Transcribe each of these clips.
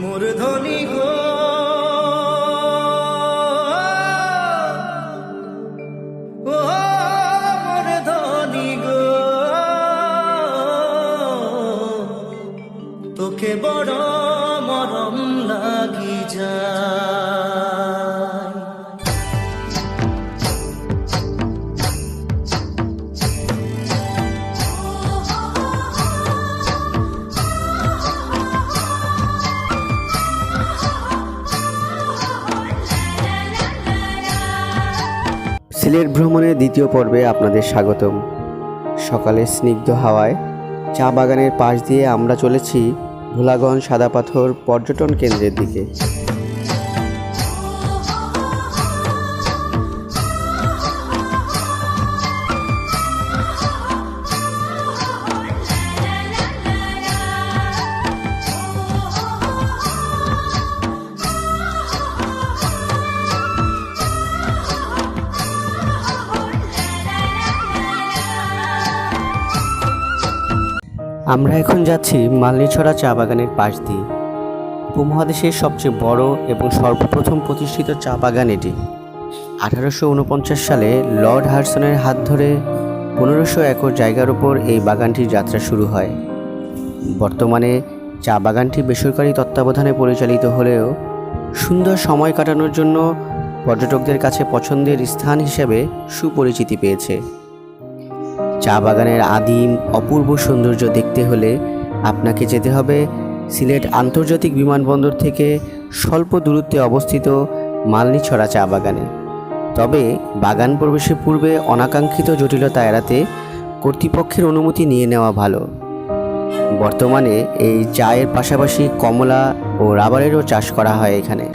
মোর ধনী গো সিলেট ভ্রমণের দ্বিতীয় পর্বে আপনাদের স্বাগতম। সকালে স্নিগ্ধ হাওয়ায় চা বাগানের পাশ দিয়ে আমরা চলেছি ভোলাগঞ্জ সাদা পাথর পর্যটন কেন্দ্রের দিকে। আমরা এখন যাচ্ছি মালনীছড়া চা বাগানের পাশ দিয়ে। উপমহাদেশের সবচেয়ে বড় এবং সর্বপ্রথম প্রতিষ্ঠিত চা বাগান এটি। আঠারোশো উনপঞ্চাশ সালে লর্ড হার্সনের হাত ধরে পনেরোশো একর জায়গার উপর এই বাগানটির যাত্রা শুরু হয়। বর্তমানে চা বাগানটি বেসরকারি তত্ত্বাবধানে পরিচালিত হলেও সুন্দর সময় কাটানোর জন্য পর্যটকদের কাছে পছন্দের স্থান হিসেবে সুপরিচিতি পেয়েছে। চা বাগানের আদিম অপূর্ব সৌন্দর্য দেখতে হলে আপনাকে যেতে হবে সিলেট আন্তর্জাতিক বিমানবন্দর থেকে স্বল্প দূরত্বে অবস্থিত মালনীছড়া চা বাগানে। তবে বাগান প্রবেশের পূর্বে অনাকাঙ্ক্ষিত জটিলতা এড়াতে কর্তৃপক্ষের অনুমতি নিয়ে নেওয়া ভালো। বর্তমানে এই চায়ের পাশাপাশি কমলা ও রাবারেরও চাষ করা হয় এখানে।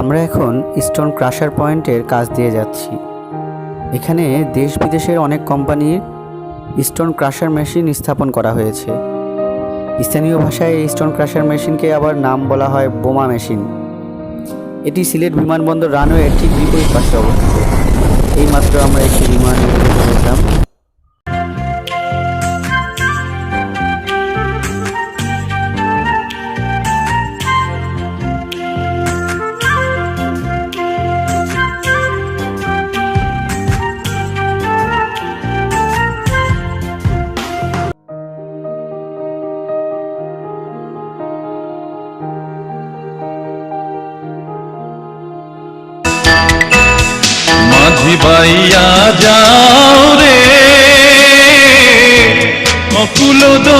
আমরা এখন স্টোন ক্রাশার পয়েন্টের কাজ দিয়ে যাচ্ছি। এখানে দেশ বিদেশের অনেক কোম্পানির স্টোন ক্রাশার মেশিন স্থাপন করা হয়েছে। স্থানীয় ভাষায় এই স্টোন ক্রাশার মেশিনকে আবার নাম বলা হয় বোমা মেশিন। এটি সিলেট বিমানবন্দর রানওয়ের ঠিক বিপরীত পাশে অবস্থিত। এইমাত্র আমরা একটি বিমান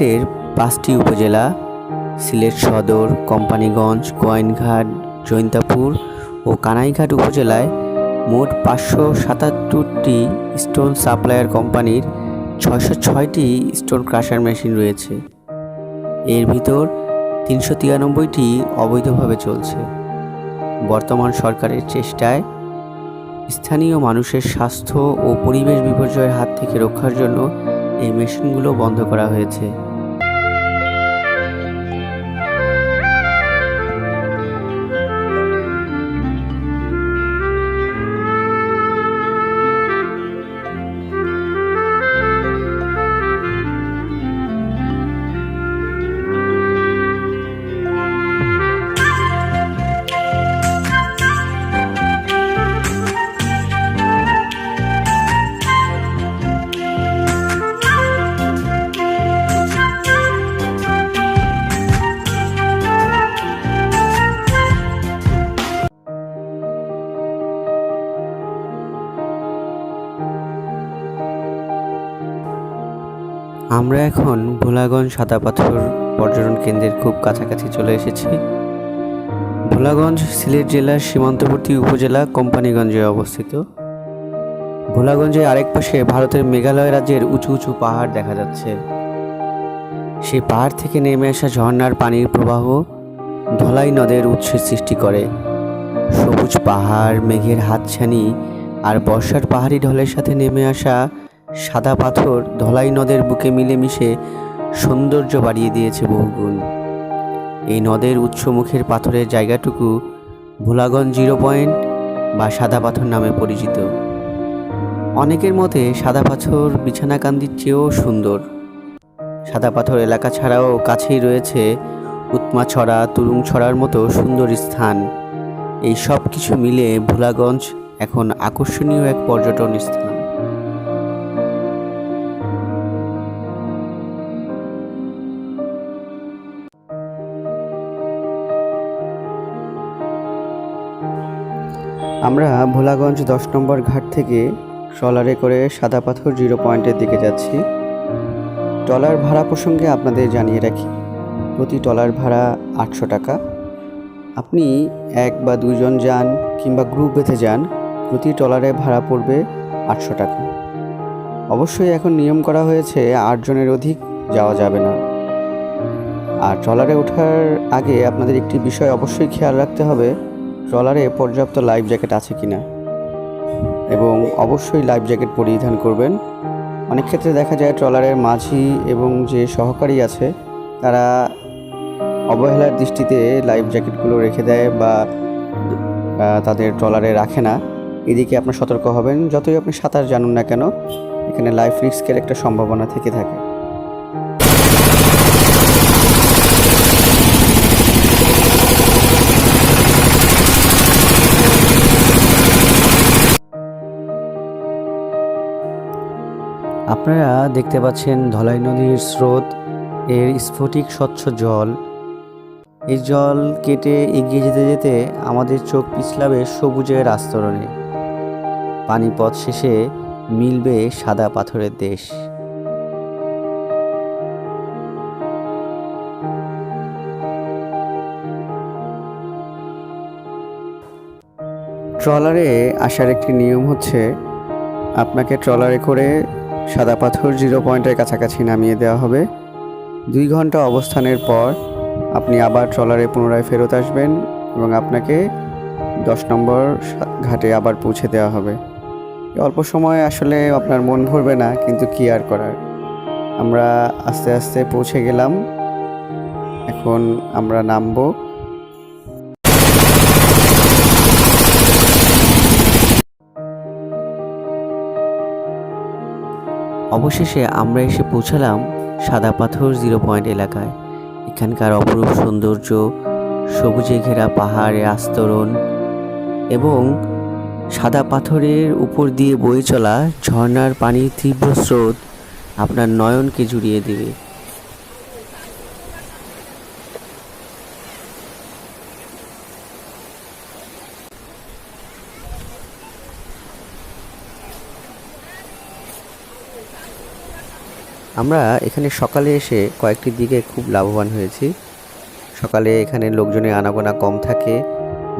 সিলেটের পাঁচটি উপজেলা, সিলেট সদর, কোম্পানিগঞ্জ কয়েনঘাট জৈন্তাপুর ও কানাইঘাট উপজেলায় মোট পাঁচশো সাতাত্তরটি স্টোন সাপ্লায়ার কোম্পানির ছয়শো ছয়টি স্টোন ক্রাশার মেশিন রয়েছে। এর ভিতর তিনশো তিরানব্বইটি অবৈধভাবে চলছে। বর্তমান সরকারের চেষ্টায় স্থানীয় মানুষের স্বাস্থ্য ও পরিবেশ বিপর্যয়ের হাত থেকে রক্ষার জন্য এই মেশিনগুলো বন্ধ করা হয়েছে। আমরা এখন ভোলাগঞ্জ সাদা পাথর পর্যটন কেন্দ্রের খুব কাছাকাছি চলে এসেছি। ভোলাগঞ্জ সিলেট জেলার সীমান্তবর্তী উপজেলা কোম্পানিগঞ্জে অবস্থিত। ভোলাগঞ্জের আরেক পাশে ভারতের মেঘালয় রাজ্যের উঁচু উঁচু পাহাড় দেখা যাচ্ছে। সেই পাহাড় থেকে নেমে আসা ঝর্ণার পানির প্রবাহ ধলাই নদের উৎসের সৃষ্টি করে। সবুজ পাহাড়, মেঘের হাতছানি আর বর্ষার পাহাড়ি ঢলের সাথে নেমে আসা সাদা পাথর ধলাই নদের বুকে মিলেমিশে সৌন্দর্য বাড়িয়ে দিয়েছে বহুগুণ এই নদের উৎসমুখের পাথরের জায়গাটুকু ভোলাগঞ্জ জিরো পয়েন্ট বা সাদা পাথর নামে পরিচিত। অনেকের মতে সাদা পাথর বিছানাকান্দির চেয়েও সুন্দর। সাদা পাথর এলাকা ছাড়াও কাছেই রয়েছে উৎমাছড়া তুরুংছড়ার মতো সুন্দর স্থান। এই সব কিছু মিলে ভোলাগঞ্জ এখন আকর্ষণীয় এক পর্যটন স্থান। আমরা ভোলাগঞ্জ দশ নম্বর ঘাট থেকে ট্রলারে করে সাদা পাথর জিরো পয়েন্টের দিকে যাচ্ছি। ট্রলার ভাড়া প্রসঙ্গে আপনাদের জানিয়ে রাখি, প্রতি ট্রলার ভাড়া আটশো টাকা। আপনি এক বা দুজন যান কিংবা গ্রুপ বেঁধে যান, প্রতি ট্রলারে ভাড়া পড়বে আটশো টাকা। অবশ্যই এখন নিয়ম করা হয়েছে আটজনের অধিক যাওয়া যাবে না। আর ট্রলারে ওঠার আগে আপনাদের একটি বিষয় অবশ্যই খেয়াল রাখতে হবে ট্রলারে পর্যাপ্ত লাইফ জ্যাকেট আছে কি না এবং অবশ্যই লাইফ জ্যাকেট পরিধান করবেন। অনেক ক্ষেত্রে দেখা যায় ট্রলারের মাঝি এবং যে সহকারী আছে, তারা অবহেলার দৃষ্টিতে লাইফ জ্যাকেটগুলো রেখে দেয় বা তাদের ট্রলারে রাখে না। এদিকে আপনার সতর্ক হবেন। যতই আপনি সাঁতার জানুন না কেন, এখানে লাইফ রিস্কের একটা সম্ভাবনা থেকে থাকে। আপনারা দেখতে পাচ্ছেন ধলাই নদীর স্রোত, এর স্ফটিক স্বচ্ছ জল। এই জল কেটে এগিয়ে যেতে যেতে আমাদের চোখ পিছলাবে সবুজের আস্তরণে। পানিপথ শেষে মিলবে সাদা পাথরের দেশ। ট্রলারে আসার একটি নিয়ম হচ্ছে, আপনাকে ট্রলারে করে সাদা পাথর জিরো পয়েন্টের কাছাকাছি নামিয়ে দেওয়া হবে। দুই ঘণ্টা অবস্থানের পর আপনি আবার ট্রলারে পুনরায় ফেরত আসবেন এবং আপনাকে দশ নম্বর ঘাটে আবার পৌঁছে দেওয়া হবে। অল্প সময় আসলে আপনার মন ভরবে না, কিন্তু কি আর করার? আমরা আস্তে আস্তে পৌঁছে গেলাম। এখন আমরা নামবো। অবশেষে আমরা এসে পৌঁছালাম সাদা পাথর জিরো পয়েন্ট এলাকায়। এখানকার অপরূপ সৌন্দর্য, সবুজে ঘেরা পাহাড়ে আস্তরণ এবং সাদা পাথরের উপর দিয়ে বয়ে চলা ঝর্নার পানির তীব্র স্রোত আপনার নয়নকে জুড়িয়ে দেবে। আমরা এখানে সকালে এসে কয়েকটি দিকে খুব লাভবান হয়েছি। সকালে এখানে লোকজনের আনাগোনা কম থাকে,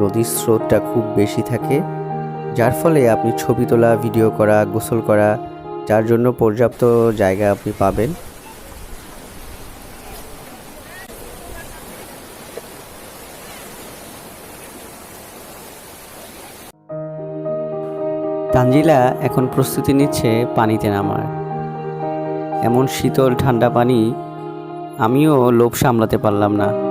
নদীর স্রোতটা খুব বেশি থাকে, যার ফলে আপনি ছবি তোলা, ভিডিও করা, গোসল করা, যার জন্য পর্যাপ্ত জায়গা আপনি পাবেন। তানজিলা এখন প্রস্তুতি নিচ্ছে পানিতে নামার। এমন শীতল ঠান্ডা পানি আমিও লোভ সামলাতে পারলাম না।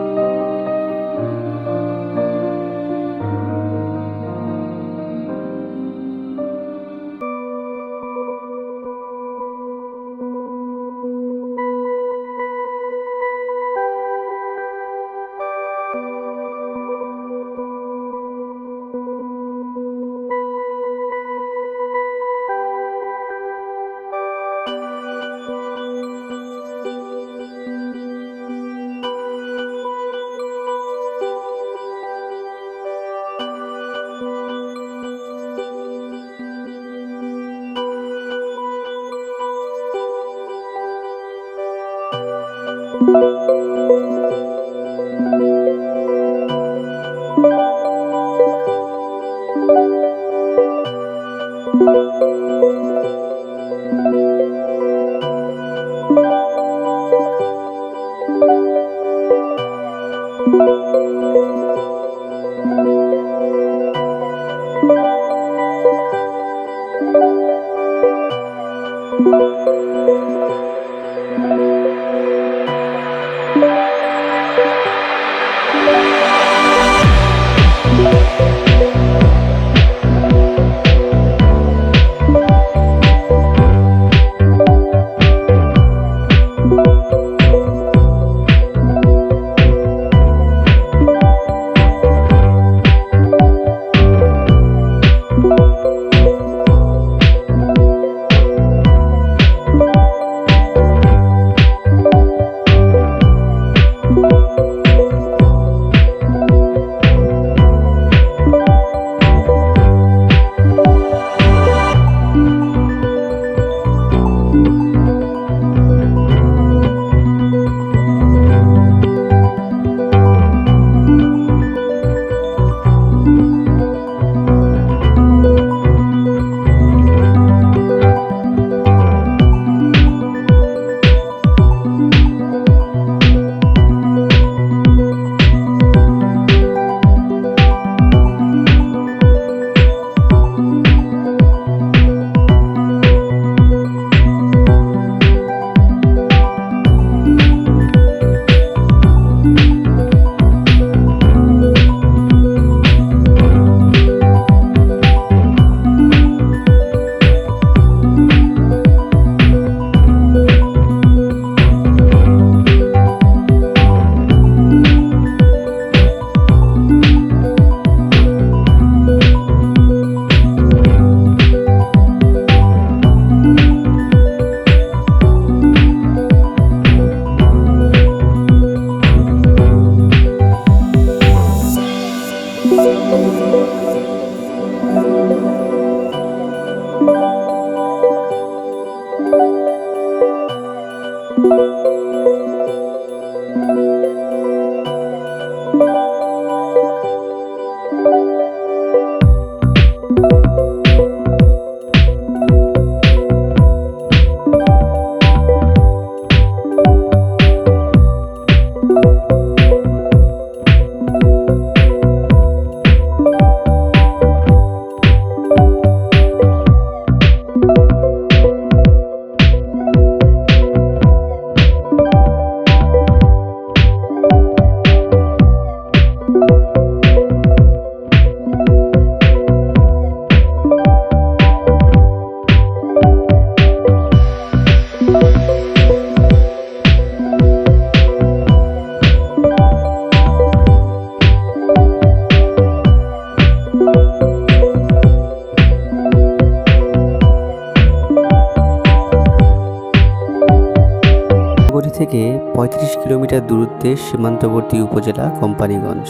থেকে ৩৫ কিলোমিটার দূরত্বে সীমান্তবর্তী উপজেলা কোম্পানিগঞ্জ।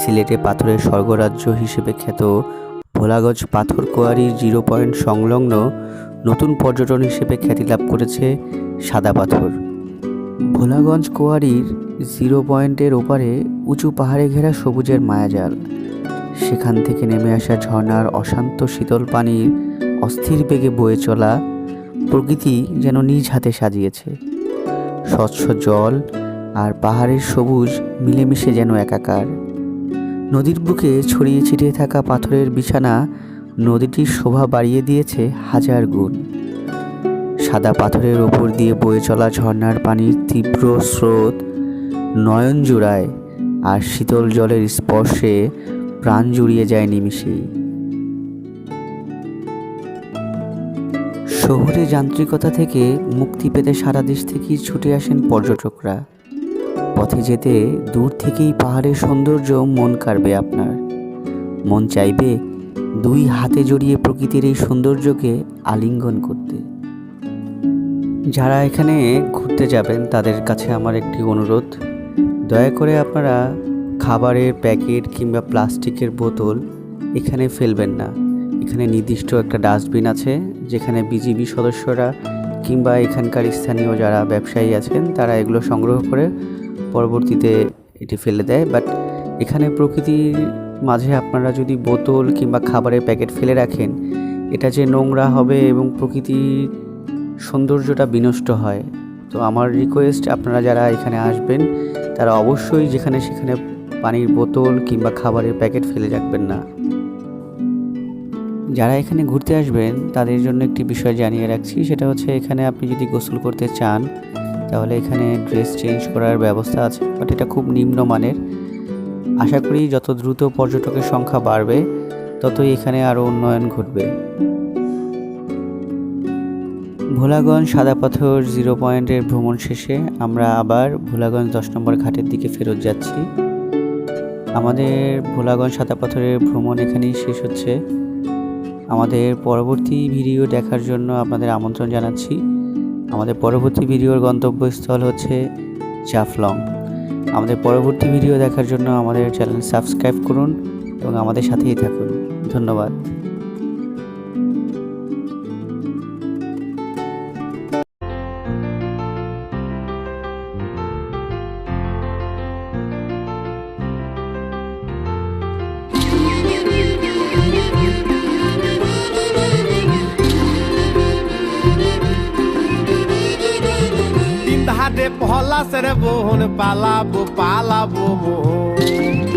সিলেটে পাথরের স্বর্গরাজ্য হিসেবে খ্যাত ভোলাগঞ্জ পাথর কোয়ারির জিরো পয়েন্ট সংলগ্ন নতুন পর্যটন হিসেবে খ্যাতি লাভ করেছে সাদা পাথর। ভোলাগঞ্জ কোয়ারির জিরো পয়েন্টের ওপারে উঁচু পাহাড়ে ঘেরা সবুজের মায়াজাল। সেখান থেকে নেমে আসা ঝর্ণার অশান্ত শীতল পানির অস্থির বেগে বয়ে চলা প্রকৃতি যেন নিজ হাতে সাজিয়েছে। স্বচ্ছ জল আর পাহাড়ের সবুজ মিলেমিশে যেন একাকার। নদীর বুকে ছড়িয়ে ছিটিয়ে থাকা পাথরের বিছানা নদীটির শোভা বাড়িয়ে দিয়েছে হাজার গুণ। সাদা পাথরের ওপর দিয়ে বয়ে চলা ঝর্ণার পানির তীব্র স্রোত নয়ন জুড়ায় আর শীতল জলের স্পর্শে প্রাণ জুড়িয়ে যায় নিমিষেই। শহুরে যান্ত্রিকতা থেকে মুক্তি পেতে সারা দেশ থেকেই ছুটে আসেন পর্যটকরা। পথে যেতে দূর থেকেই পাহাড়ের সৌন্দর্য মন কাড়বে আপনার। মন চাইবে দুই হাতে জড়িয়ে প্রকৃতির এই সৌন্দর্যকে আলিঙ্গন করতে। যারা এখানে ঘুরতে যাবেন, তাদের কাছে আমার একটি অনুরোধ। দয়া করে আপনারা খাবারের প্যাকেট কিংবা প্লাস্টিকের বোতল এখানে ফেলবেন না। এখানে নির্দিষ্ট একটা ডাস্টবিন আছে, যেখানে বিজিবি সদস্যরা কিংবা এখানকার স্থানীয় যারা ব্যবসায়ী আছেন, তারা এগুলো সংগ্রহ করে পরবর্তীতে এটি ফেলে দেয়। বাট এখানে প্রকৃতির মাঝে আপনারা যদি বোতল কিংবা খাবারের প্যাকেট ফেলে রাখেন, এটা যে নোংরা হবে এবং প্রকৃতির সৌন্দর্যটা বিনষ্ট হয়। তো আমার রিকোয়েস্ট আপনারা যারা এখানে আসবেন, তারা অবশ্যই যেখানে সেখানে পানির বোতল কিংবা খাবারের প্যাকেট ফেলে রাখবেন না। যারা এখানে ঘুরতে আসবেন, তাদের জন্য একটি বিষয় জানিয়ে রাখছি, সেটা হচ্ছে এখানে আপনি যদি গোসল করতে চান, তাহলে এখানে ড্রেস চেঞ্জ করার ব্যবস্থা আছে, বাট এটা খুব নিম্নমানের। আশা করি যত দ্রুত পর্যটকের সংখ্যা বাড়বে, ততই এখানে আরও উন্নয়ন ঘটবে। ভোলাগঞ্জ সাদা পাথর জিরো পয়েন্টের ভ্রমণ শেষে আমরা আবার ভোলাগঞ্জ দশ নম্বর ঘাটের দিকে ফেরত যাচ্ছি। আমাদের ভোলাগঞ্জ সাদা পাথরের ভ্রমণ এখানেই শেষ হচ্ছে। আমাদের পরবর্তী ভিডিও দেখার জন্য আপনাদের আমন্ত্রণ জানাচ্ছি। আমাদের পরবর্তী ভিডিওর গন্তব্যস্থল হচ্ছে জাফলং। আমাদের পরবর্তী ভিডিও দেখার জন্য আমাদের চ্যানেল সাবস্ক্রাইব করুন এবং আমাদের সাথেই থাকুন। ধন্যবাদ। সেরে বোন পালাবো পালাবো মোহন।